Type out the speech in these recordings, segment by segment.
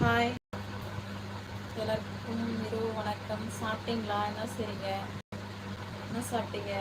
Hi எல்லாருக்கும் இரவு வணக்கம். சாப்பிட்டீங்களா? என்ன செய்றீங்க? என்ன சாப்பிட்டீங்க?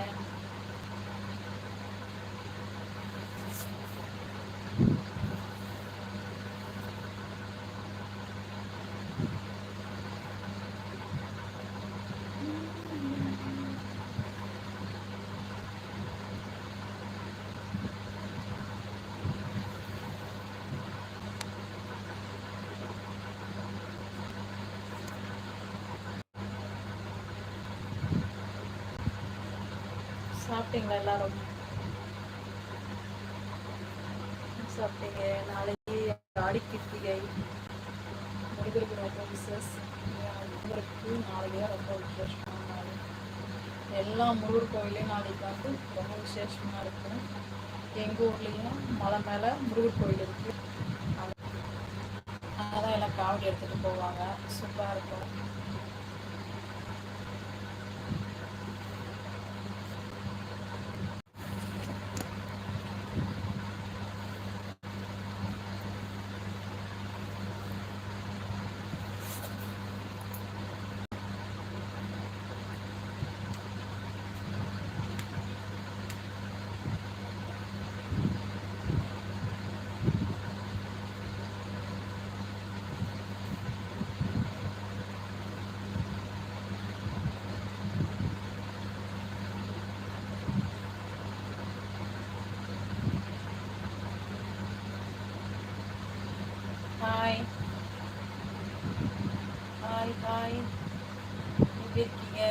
சாப்பிட்டீங்களா எல்லாரும்? சாப்பிட்டீங்க. நாளைக்கு ஆடி கிருத்திகை முருகருக்கு ரொம்ப விசேஷ் முருகருக்கு நாளைக்கு தான் ரொம்ப விசேஷமான நாள். எல்லா முருகர் கோயிலையும் நாளைக்கு வந்து ரொம்ப விசேஷமாக இருக்கும். எங்கள் ஊர்லேயும் மலை மேலே முருகர் கோயில் இருக்குது அங்கே தான் எல்லாம் காவடி எடுத்துகிட்டு போவாங்க. சூப்பராக இருக்கும் ஹாய் ஹாய் ஹாய் எப்படி இருக்கீங்க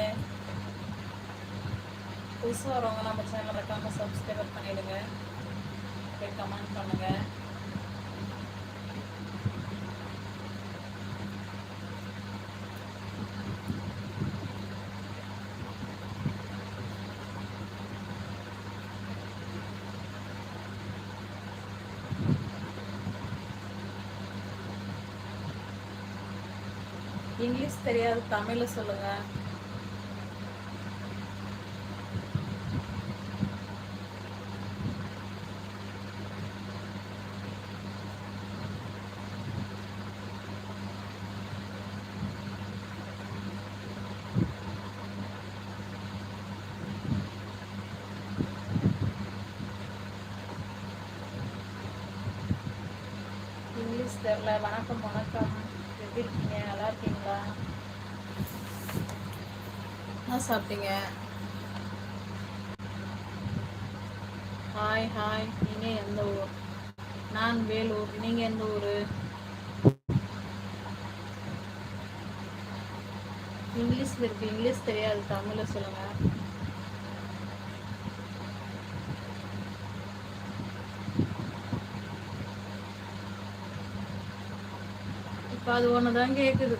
புதுசாக வரவங்க நம்ம சேனலை மறக்காம சப்ஸ்கிரைப் பண்ணிடுங்க. போய் கமெண்ட் பண்ணுங்க. இங்கிலீஷ் தெரியாது தமிழில் சொல்லுங்கள் நண்பர்களை வணக்கம் வணக்கம். எப்படி இருக்கீங்க? நல்லா இருக்கீங்களா? என்ன சாப்பிட்டீங்க? Hi hi. நீங்கள் எந்த ஊர்? நான் வேலூர். நீங்கள் எந்த ஊர்? இங்கிலீஷில் இருக்கு. இங்கிலீஷ் தெரியாது. தமிழில் சொல்லுங்கள் இப்போ அது ஒன்று தான் கேட்குது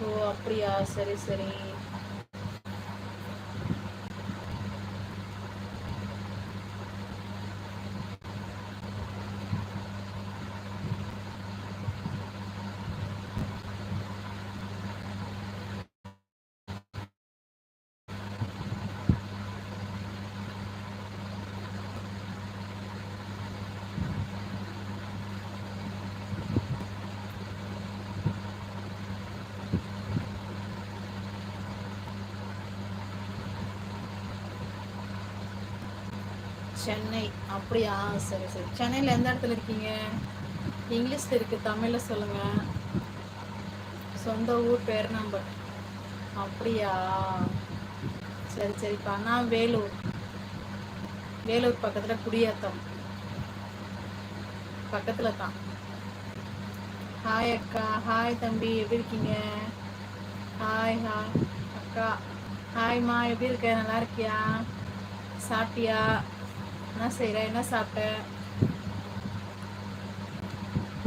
ஓ அப்படியா? சரி சரி. சென்னை. அப்படியா? சரி சரி. சென்னையில் எந்த இடத்துல இருக்கீங்க? இங்கிலீஷில் இருக்குது தமிழில் சொல்லுங்கள் சொந்த ஊர் பேர் நம்பர் அப்படியா? சரி சரிப்பா. நான் வேலூர். வேலூர் பக்கத்தில் குடியாத்தம். பக்கத்தில் தான். ஹாய் அக்கா. ஹாய் தம்பி. எப்படி இருக்கீங்க? ஹாய் ஹாய் அக்கா. ஹாய்மா எப்படி இருக்க? நல்லா இருக்கியா? சாப்பிட்டியா? என்ன செய்கிற என்ன சாப்பிட்ட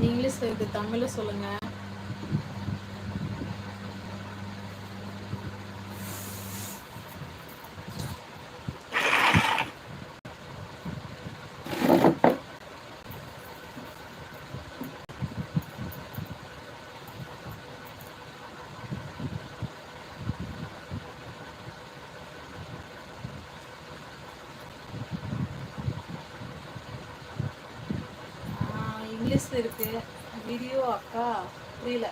இங்கிலீஷ் இருக்குது தமிழும் சொல்லுங்கள் இருக்கு. வீடியோ அக்கா புரியல.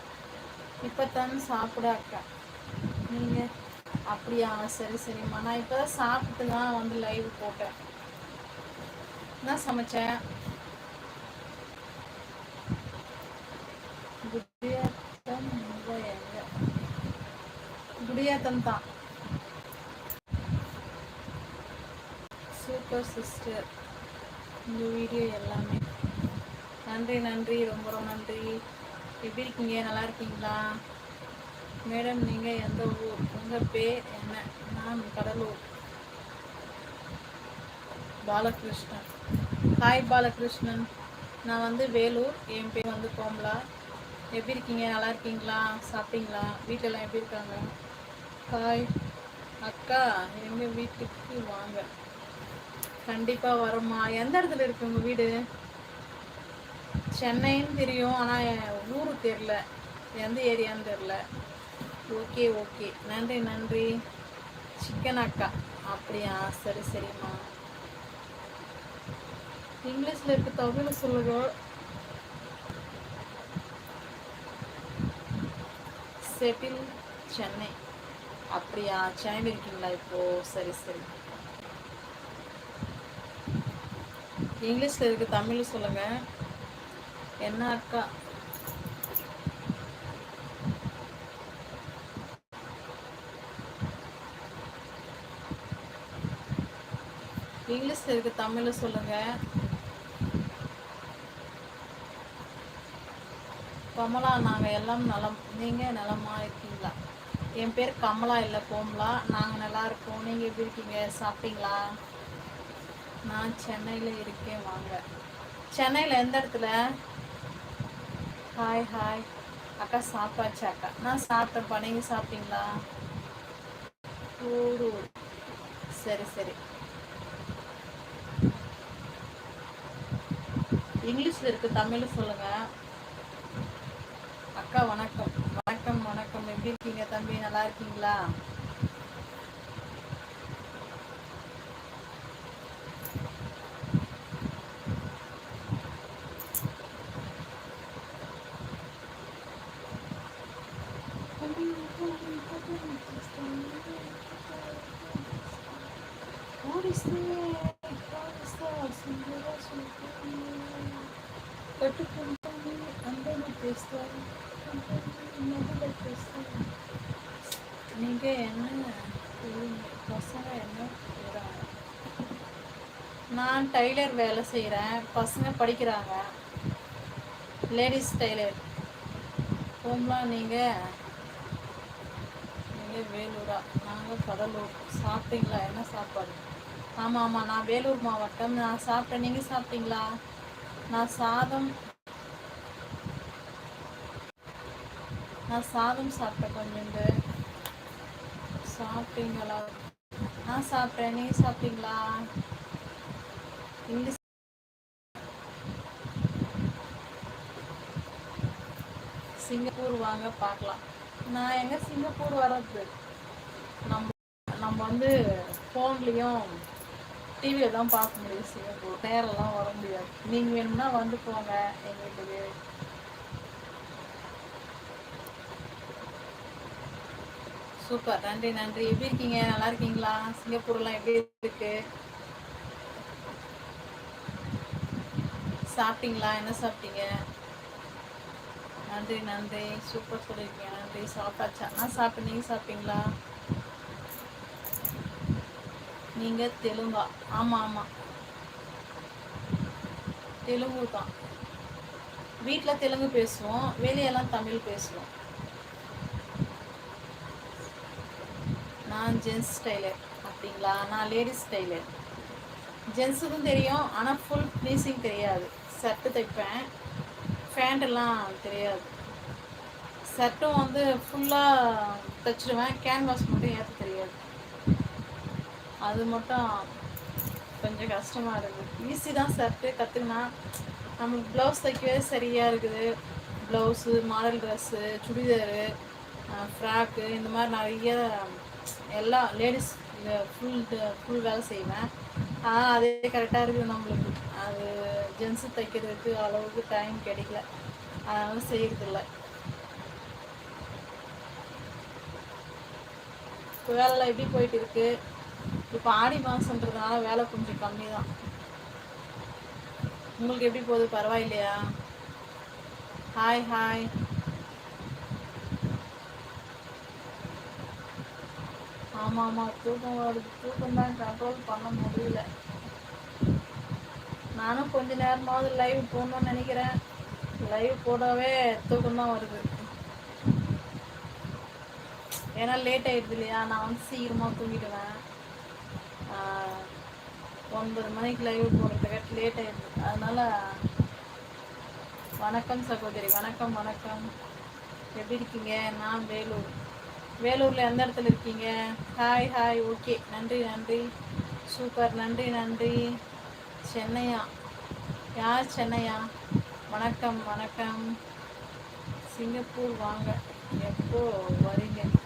இப்போ சாப்பிட அக்கா. நீங்கள் அப்படியா? சரி சரிம்மா. நான் இப்போ தான் சாப்பிட்டு தான் வந்து லைவ் போட்டேன். நான் சமைச்சேன்? குடியாத்தம் எங்க? குடியாத்தம் தான். சூப்பர் சிஸ்டர் இந்த வீடியோ எல்லாமே. நன்றி நன்றி. ரொம்ப ரொம்ப நன்றி. எப்படி இருக்கீங்க? நல்லா இருக்கீங்களா? மேடம் நீங்கள் எந்த ஊர்? உங்கள் பேர் என்ன? நான் கடலூர். பாலகிருஷ்ணன். ஹாய் பாலகிருஷ்ணன். நான் வந்து வேலூர். என் பேர் வந்து கோமலா. எப்படி இருக்கீங்க? நல்லா இருக்கீங்களா? சாப்பிட்டீங்களா? வீட்டிலலாம் எப்படி இருக்காங்க? ஹாய். அக்கா எங்கள் வீட்டுக்கு வாங்க. கண்டிப்பாக வருமா எந்த இடத்துல இருக்கு உங்கள் வீடு? சென்னைன்னு தெரியும் ஆனால் ஊர் தெரில. எந்த ஏரியான்னு தெரில. Okay okay. நன்றி நன்றி. சிக்கன் அக்கா. அப்படியா? சரி சரிம்மா. இங்கிலீஷில் இருக்க தமிழ் சொல்லுங்க. செட்டில் சென்னை. அப்படியா? சென்னையில் இருக்கீங்களா இப்போ? சரி சரி. இங்கிலீஷில் இருக்க தமிழ் சொல்லுங்கள் என்ன அக்கா? இங்கிலீஷ் இருக்கு தமிழ் சொல்லுங்க. கமலா நாங்கள் எல்லாம் நலம் நீங்கள் நலமா இருக்கீங்களா? என் பேர் கமலா இல்லை கோமலா. நாங்கள் நல்லா இருக்கோம். நீங்கள் எப்படி இருக்கீங்க? சாப்பிட்டீங்களா? நான் சென்னையில் இருக்கேன் வாங்க. சென்னையில் எந்த இடத்துல? ஹாய் ஹாய் அக்கா சாப்பாச்சு அக்கா? நான் சாப்பிட்டேன்ப்பா. நீங்கள் சாப்பிட்டீங்களா? ஓடு சரி சரி. இங்கிலீஷில் இருக்கு தமிழ் சொல்லுங்க. அக்கா வணக்கம். வணக்கம் வணக்கம். எப்படி இருக்கீங்க தம்பி? நல்லா இருக்கீங்களா? కట్టుకుంటాను అందరూ చేస్తారు நீங்கள் என்ன பசங்க என்ன நான் டைலர் வேலை செய்கிறேன் பசங்க படிக்கிறாங்க லேடிஸ் டைலர் ஹோம்லாம் நீங்கள் நீங்கள் வேலூரா நாங்கள் கடலூர் சாப்பிட்டீங்களா என்ன சாப்பாடு ஆமாம் ஆமாம் நான் வேலூர் மாவட்டம் நான் சாப்பிட்டேன் நீங்கள் சாப்பிட்டீங்களா நான் சாதம் நான் சாதம் சாப்பிட்டேன் கொஞ்சோண்டு. சாப்பிட்டீங்களா? நான் சாப்பிட்டேன். நீங்கள் சாப்பிட்டீங்களா? இங்கிலீஷ் சிங்கப்பூர் வாங்க பார்க்கலாம். நான் எங்கே சிங்கப்பூர் வர்றது? நம்ம நம்ம வந்து ஃபோன்லேயும் டிவியில் தான் பார்க்க முடியும் சிங்கப்பூர் நேரெல்லாம் வர முடியாது. நீங்கள் வேணும்னா வந்து போங்க எங்கள் வீட்டுக்கு சூப்பர். நன்றி நன்றி. எப்படி இருக்கீங்க? நல்லா இருக்கீங்களா? சிங்கப்பூர்லாம் எப்படி இருக்கு? சாப்பிட்டீங்களா? என்ன சாப்பிட்டீங்க? நன்றி நன்றி. சூப்பர் சொல்லியிருக்கீங்க. நன்றி. சாப்பிட்டாச்சா? நான் சாப்பிட்டு நீங்கள் சாப்பிட்டீங்களா? நீங்கள் தெலுங்கா. ஆமாம் ஆமாம் தெலுங்கு தான். வீட்டில் தெலுங்கு பேசுவோம் வெளியெல்லாம் தமிழ் பேசுவோம். நான் ஜென்ஸ் ஸ்டைலர் அப்படிங்களா? நான் லேடிஸ் ஸ்டைலர் ஜென்ஸுக்கும் தெரியும் ஆனால் ஃபுல் ப்ளீஸிங் தெரியாது. சர்ட்டு தைப்பேன். ஃபேண்டெல்லாம் தெரியாது. சர்ட்டும் வந்து ஃபுல்லாக தைச்சிடுவேன். கேன்வாஸ் அது மட்டும் கொஞ்சம் கஷ்டமாக இருக்குது ஈஸி தான் சர்ட்டு கற்றுக்கினா நம்மளுக்கு ப்ளவுஸ் தைக்கவே சரியாக இருக்குது. Blouse model dress churidar frock இந்த மாதிரி நிறைய எல்லா லேடிஸ் ஃபுல் ஃபுல் வேலை செய்வேன். ஆனால் அதே கரெக்டாக இருக்குது நம்மளுக்கு. அது ஜென்ஸு தைக்கிறதுக்கு அளவுக்கு டைம் கிடைக்கல. அதனால செய்யறதில்ல. வேலைலாம் எப்படி போயிட்டு இருக்குது இப்போ ஆடி மாதன்றதுனால வேலை கொஞ்சம் கம்மி தான் உங்களுக்கு எப்படி போகுது? பரவாயில்லையா? ஹாய் ஹாய் ஆமாம் ஆமாம் தூக்கம் வருது. தூக்கம் தான் கண்ட்ரோல் பண்ண முடியல. நானும் கொஞ்ச நேரமாவது லைவ் போடணும்னு நினைக்கிறேன். லைவ் போடவே தூக்கம் தான் வருது. ஏன்னா லேட் ஆயிடுது இல்லையா? நான் வந்து சீக்கிரமாக தூங்கிடுவேன். ஒன்பது மணிக்கு லைவ் போகிறதுக்கு லேட் ஆயிடுது. அதனால் வணக்கம் சகோதரி வணக்கம் வணக்கம். எப்படி இருக்கீங்க? நான் வேலூர். வேலூரில் எந்த இடத்துல இருக்கீங்க? ஹாய் ஹாய் ஓகே நன்றி நன்றி. சூப்பர் நன்றி நன்றி. சென்னையா? யார் சென்னையா? வணக்கம் வணக்கம். சிங்கப்பூர் வாங்க. எப்போ வரீங்க?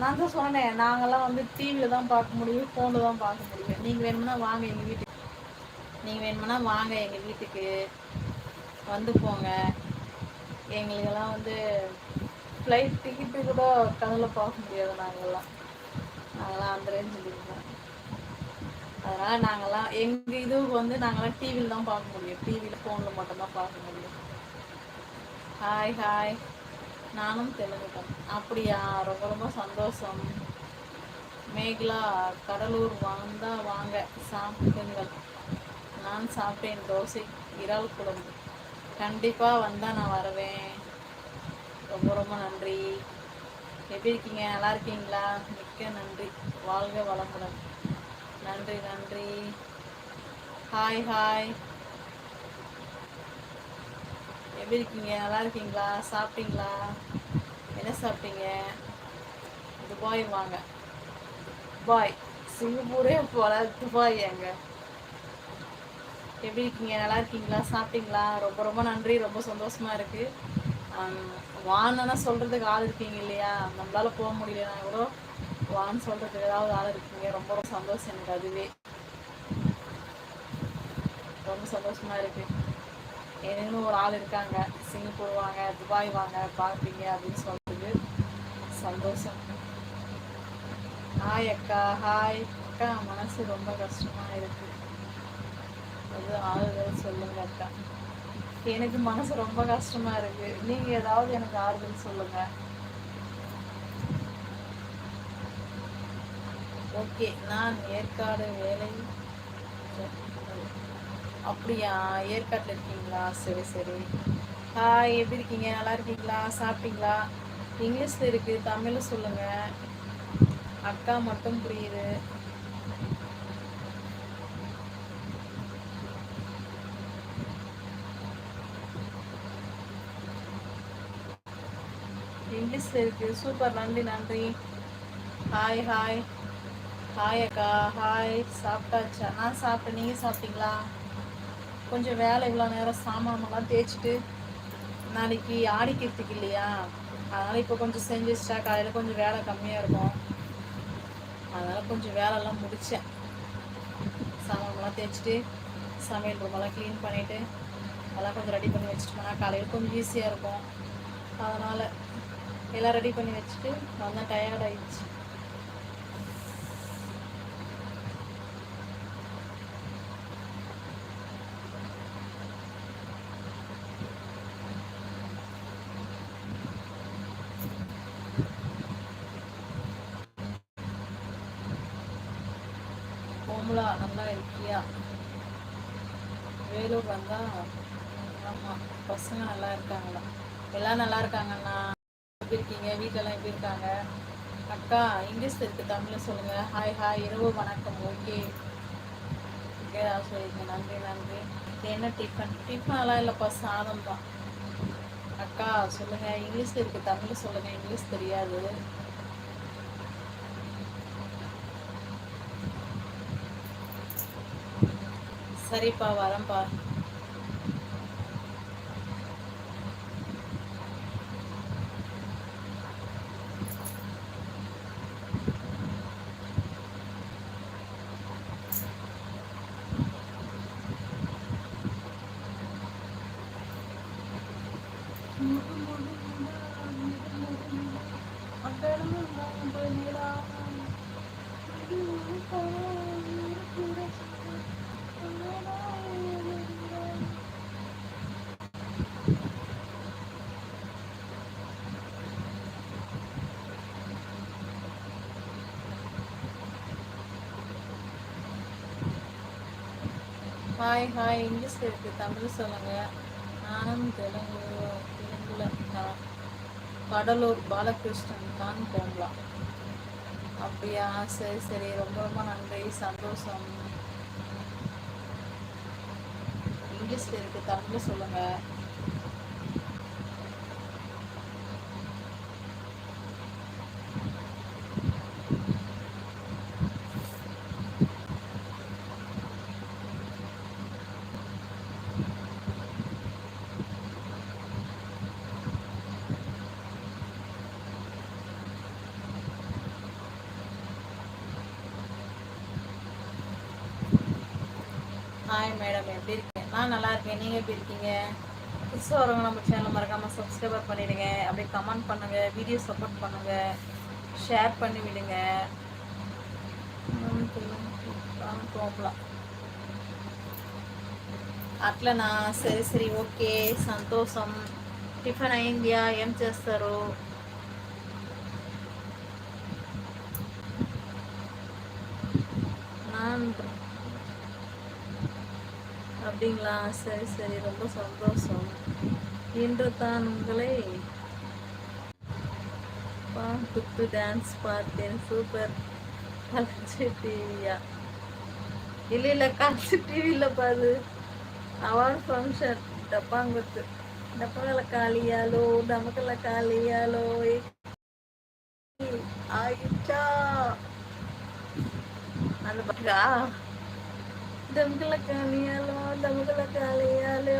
நான் தான் சொன்னேன் நாங்கள்லாம் வந்து டிவியில் தான் பார்க்க முடியும் ஃபோனில் தான் பார்க்க முடியும். நீங்கள் வேணும்னா வாங்க எங்கள் வீட்டுக்கு. நீங்கள் வேணும்னா வாங்க எங்கள் வீட்டுக்கு. வந்து போங்க. எங்களுக்கெல்லாம் வந்து ஃப்ளைட் டிக்கெட்டு கூட கண்ணில் பார்க்க முடியாது நாங்கள்லாம் நாங்கள்லாம் அந்த ரேஞ்சில் இருக்கோம் அதனால் நாங்கள்லாம் எங்கள் இதுவுக்கு வந்து நாங்கள்லாம் டிவியில் தான் பார்க்க முடியும். டிவியில் ஃபோனில் மட்டும்தான் பார்க்க முடியும். ஹாய் ஹாய் நானும் தெலுங்குதான். அப்படியா? ரொம்ப ரொம்ப சந்தோஷம். மேகலா கடலூர் வந்தா வாங்க. சாப்பிடுங்கள். நான் சாப்பிட்டேன் தோசை இறால் குழம்பு. கண்டிப்பாக வந்தால் நான் வருவேன். ரொம்ப ரொம்ப நன்றி. எப்படி இருக்கீங்க? நல்லா இருக்கீங்களா? மிக்க நன்றி. வாழ்க வளமுடன். நன்றி நன்றி. ஹாய் ஹாய் எப்படி இருக்கீங்க? நல்லா இருக்கீங்களா? சாப்பிட்டீங்களா? என்ன சாப்பிட்டீங்க? துபாய் வாங்க. துபாய் சிங்கப்பூரே போல துபாய் எங்க எப்படி இருக்கீங்க? நல்லா இருக்கீங்களா? சாப்பிட்டீங்களா? ரொம்ப ரொம்ப நன்றி. ரொம்ப சந்தோஷமா இருக்கு. வான்னா சொல்றதுக்கு ஆள் இருக்கீங்க இல்லையா? நம்மளால போக முடியலன்னா கூட வான்னு சொல்றதுக்கு ஏதாவது ஆள் இருக்கீங்க. ரொம்ப ரொம்ப சந்தோஷம் எனக்கு அதுவே. ரொம்ப சந்தோஷமா இருக்கு. எனக்குன்னு ஒரு ஆள் இருக்காங்க சிங்கப்பூர் வாங்க துபாய் வாங்க பார்ப்பீங்க அப்படின்னு சொல்றது சந்தோஷம். ஹாய் அக்கா ஹாய். அக்கா மனசு ரொம்ப கஷ்டமா இருக்கு. அது ஆறுதல் சொல்லுங்க அக்கா. எனக்கு மனசு ரொம்ப கஷ்டமா இருக்கு. நீங்க ஏதாவது எனக்கு ஆறுதல் சொல்லுங்க. ஓகே நான் ஏற்காடு வேலை அப்படியா? ஏற்காட்டில் இருக்கீங்களா? சரி சரி. ஹாய் எப்படி இருக்கீங்க? நல்லா இருக்கீங்களா? சாப்பிட்டீங்களா? இங்கிலீஷில் இருக்குது தமிழில் சொல்லுங்கள் அக்கா மட்டும் புரியுது. இங்கிலீஷில் இருக்குது சூப்பர். நன்றி நன்றி. ஹாய் ஹாய் ஹாய் அக்கா. ஹாய் சாப்பிட்டாச்சா? நான் சாப்பிட்டேன். நீங்கள் சாப்பிட்டீங்களா? கொஞ்சம் வேலை இவ்வளோ நேரம் சாமானெல்லாம் தேய்ச்சிட்டு நாளைக்கு ஆடிக்கிறதுக்கு இல்லையா? அதனால் இப்போ கொஞ்சம் செஞ்சு வச்சிட்டா காலையில் கொஞ்சம் வேலை கம்மியாக இருக்கும். அதனால் கொஞ்சம் வேலைலாம் முடித்தேன் சாமானெல்லாம் தேய்ச்சிட்டு சமையல் ரூமெல்லாம் க்ளீன் பண்ணிவிட்டு அதெல்லாம் கொஞ்சம் ரெடி பண்ணி வச்சுட்டோம்னா காலையில் கொஞ்சம் ஈஸியாக இருக்கும். அதனால் எல்லாம் ரெடி பண்ணி வச்சுட்டு வந்தால் டயர்ட் ஆயிடுச்சு கோமலா நல்லா இருக்கியா வேலூர் வந்தா ஆமாம் பசங்க நல்லா இருக்காங்களா? எல்லாம் நல்லா இருக்காங்கண்ணா எப்படி இருக்கீங்க? வீட்டிலலாம் எப்படி இருக்காங்க? அக்கா இங்கிலீஷ் இருக்குது தமிழில் சொல்லுங்கள் ஹாய் ஹாய் இரவு வணக்கம். ஓகே ஏதாவது சொல்லியிருக்கேன் நன்றி நன்றி. என்ன டிஃபன் டிஃபன்லாம் இல்லைப்பா சாதம் தான் அக்கா சொல்லுங்கள் இங்கிலீஷ் இருக்குது தமிழில் சொல்லுங்கள் இங்கிலீஷ் தெரியாது. சரிப்பா வரேன்ப்பா. ஹாய் ஹாய் இங்கிலீஷ் இருக்கு. தமிழ் சொல்லுங்க. நானும் தெலுங்கு தெலுங்குல தான் கடலூர் பாலகிருஷ்ணன் தான் போகலாம் அப்படியா? சரி சரி. ரொம்ப ரொம்ப நன்றி. சந்தோஷம். இங்கிலீஷில் இருக்கு. தமிழ் சொல்லுங்க ஹாய் மேடம் எப்படி இருக்கீங்க நான் நல்லா இருக்கேன் நீங்கள் எப்படி இருக்கீங்க புதுசாக வரவங்க நம்ம சேனல் மறக்காமல் சப்ஸ்கிரைபர் பண்ணிவிடுங்க அப்படியே கமெண்ட் பண்ணுங்கள் வீடியோ சப்போர்ட் பண்ணுங்கள் ஷேர் பண்ணி விடுங்க போகலாம் అట్లనా సరే సరే ఓకే సంతోషం టిఫిన్ అయిందియా ఏం చేస్తారు நான் அப்படிங்களா சரி சரி ரொம்ப சந்தோஷம் இன்று தான் உங்களை குத்து டான்ஸ் பார்த்தேன் சூப்பர் கலைச்சி டிவியா இல்லை இல்லை கலைச்சி டிவியில் பாரு అవార్డ్ ఫంక్షన్ డబ్బాంగుర్తు డబ్బగల కాళీయాలు డమకల కాళీయాలు ఆయిచ్చా అందుబాటుగా దమకల కాళీయాలు దమకల కాళీయాలు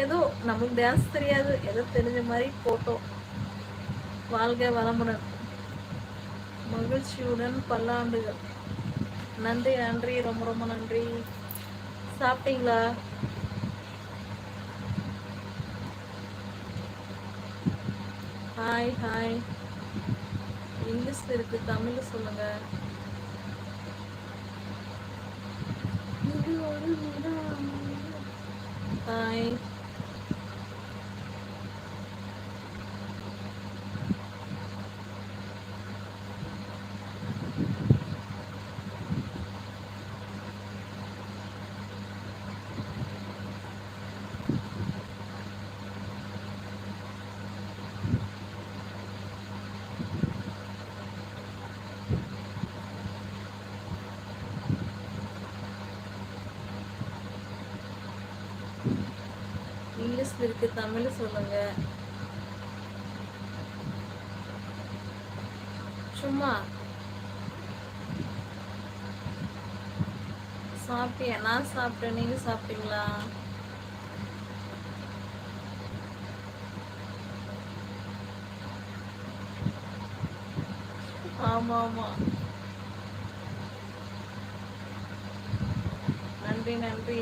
ஏதோ நமக்கு டான்ஸ் தெரியாது ஏதோ தெரிஞ்ச மாதிரி போட்டோம் வாழ்க வளமுடன் மகிழ்ச்சியுடன் பல்லாண்டுகள் நன்றி நன்றி ரொம்ப ரொம்ப நன்றி சாப்பிட்டீங்களா ஹாய் ஹாய் இங்கிலீஷ் இருக்கு தமிழ் சொல்லுங்க. ஹாய் இங்கிலீஷ்ல இருக்கு தமிழ் சொல்லுங்க. சும்மா. சாப்பிட்டியா? நான் சாப்பிட்டேன். நீங்க சாப்பிட்டீங்களா? ஆமா ஆமா. நன்றி நன்றி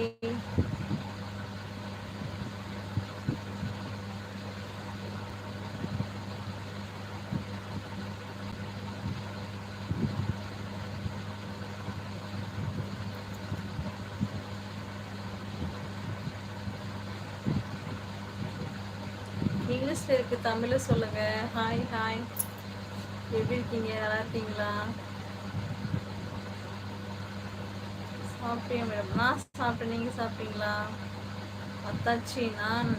இங்கிலீஷ்ல இருக்கு தமிழ் சொல்லுங்க. ஹாய் ஹாய் எப்படி இருக்கீங்க? நல்லா இருக்கீங்களா? சாப்பிட்டேன் மேடம் நான் சாப்பிட்டேன். நீங்கள் சாப்பிட்டீங்களா? அத்தாச்சி நான்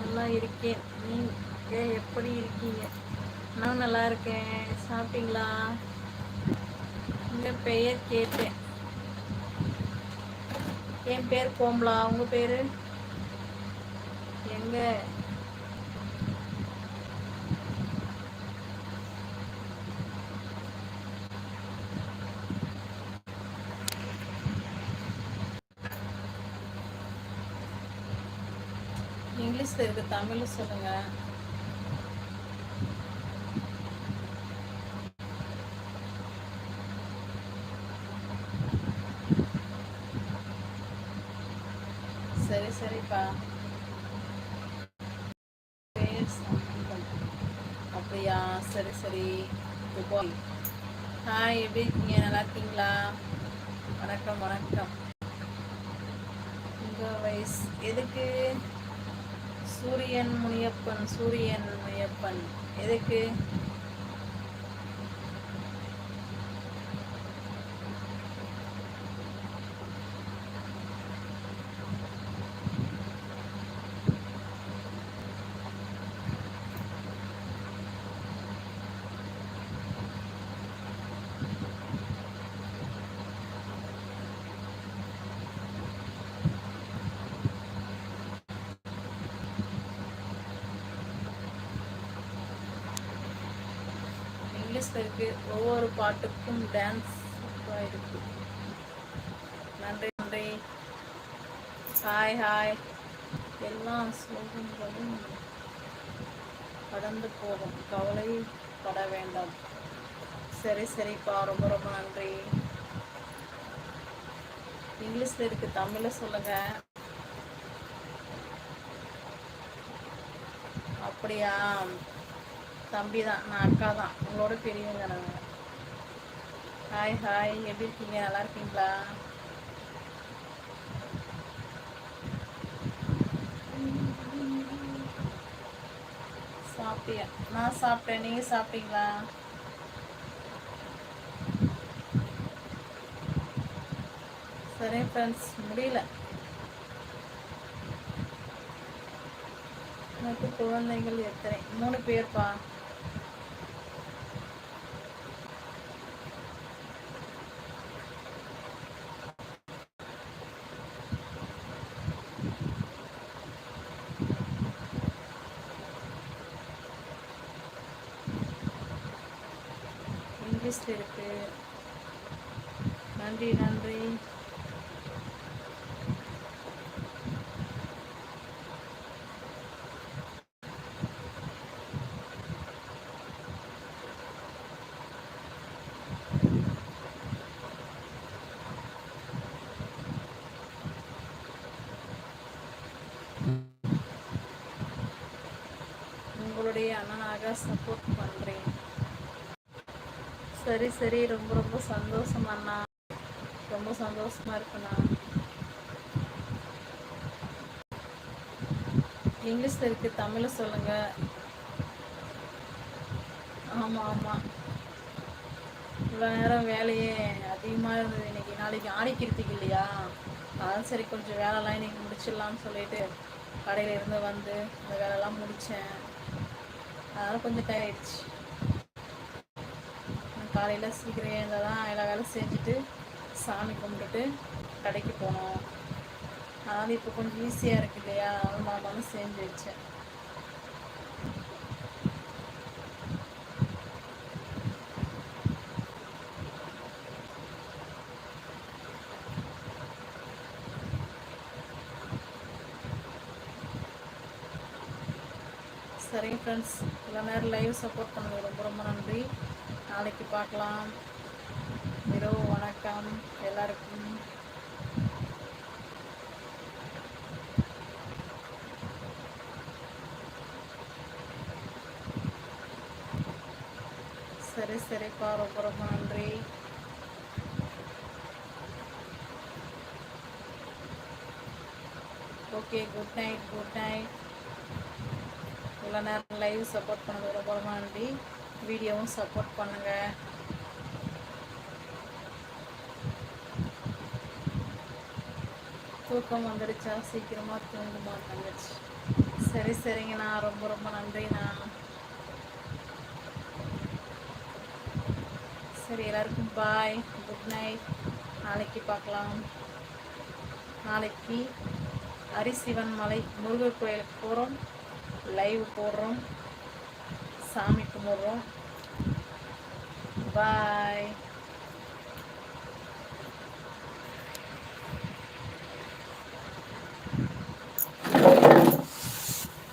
நல்லா இருக்கேன். நீங்க எப்படி இருக்கீங்க? நான் நல்லா இருக்கேன். சாப்பிட்டீங்களா? உங்கள் பெயர் கேட்டேன். என் பேர் கோம்லா உங்கள் பேர்? எங்கே இங்கிலீஷ்ல இருக்கு தமிழ் சொல்லுங்க. சரி சரிப்பா. அப்படியா? சரி சரி. துபாய் ஹாய் எப்படி இருக்கீங்க? நல்லா இருக்கீங்களா? வணக்கம் வணக்கம். உங்கள் வயசு எதுக்கு? சூரியன் முனியப்பன் சூரியன் முனியப்பன். எதுக்கு இங்கிலீஷில் இருக்குது ஒவ்வொரு பாட்டுக்கும் டான்ஸ் இருக்கு. நன்றி நன்றி. ஹாய் ஹாய் எல்லா சோகங்களும் கடந்து போகும். கவலைப்பட வேண்டாம். சரி சரிப்பா. ரொம்ப ரொம்ப நன்றி. இங்கிலீஷில் இருக்குது தமிழில் சொல்லுங்கள் அப்படியா? தம்பி தான் நான் அக்கா தான் உங்களோட பெரியவங்க நாங்கள் ஹாய் ஹாய் எப்படி இருக்கீங்க? நல்லா இருக்கீங்களா? சாப்பிட்டியா? நான் சாப்பிட்டேன். நீங்கள் சாப்பிட்டீங்களா? சரி ஃப்ரெண்ட்ஸ் முடியல. எனக்கு குழந்தைகள் எத்தனை? மூணு பேர்ப்பா இங்கிலீஷில் இருக்கு நன்றி நன்றி உங்களுடைய சப்போர்ட் பண்ணுறேன் சரி சரி. ரொம்ப ரொம்ப சந்தோஷம் அண்ணா. ரொம்ப சந்தோஷமா இருக்குண்ணா இங்கிலீஷில் இருக்கு தமிழை சொல்லுங்க. ஆமாம் ஆமாம் இவ்வளோ நேரம் வேலையே அதிகமாக இருந்தது. இன்னைக்கு நாளைக்கு ஆடி இல்லையா? அதான் சரி கொஞ்சம் வேலைலாம் இன்னைக்கு முடிச்சிடலாம்னு சொல்லிட்டு கடையில் இருந்து வந்து இந்த வேலைலாம் முடித்தேன் அதனால் கொஞ்சம் டயர் காலையில் சீக்கிரம் எழுந்தால் தான் எல்லா வேலையும் செஞ்சுட்டு சாமி கும்பிட்டுட்டு கடைக்கு போனோம். அதனால் இப்போ கொஞ்சம் ஈஸியாக இருக்கு இல்லையா? அதனால மாமாவும் செஞ்சு வச்சேன். ஃப்ரெண்ட்ஸ் இவ்வளோ நேரம் லைவ் சப்போர்ட் பண்ணது ரொம்ப ரொம்ப நன்றி. நாளைக்கு பார்க்கலாம். இரவு வணக்கம். எல்லாருக்கும். சரி சரிப்பா. ரொம்ப ரொம்ப நன்றி. Okay good night good night இவ்வளோ நேரம் லைவ் சப்போர்ட் பண்ணது ரொம்ப ரொம்ப நன்றி. வீடியோவும் சப்போர்ட் பண்ணுங்கள் தூக்கம் வந்துடுச்சா சீக்கிரமாக தூங்குமா தங்கச்சி? சரி சரிங்கண்ணா. ரொம்ப ரொம்ப நன்றிண்ணா. சரி எல்லாருக்கும் பாய் குட் நைட் நாளைக்கு பார்க்கலாம். நாளைக்கு அரிசிவன் மலை முருகர் கோயிலுக்கு போகிறோம் லைவ் போடுறோம். சாமி கும்பிட்றோம். பாய்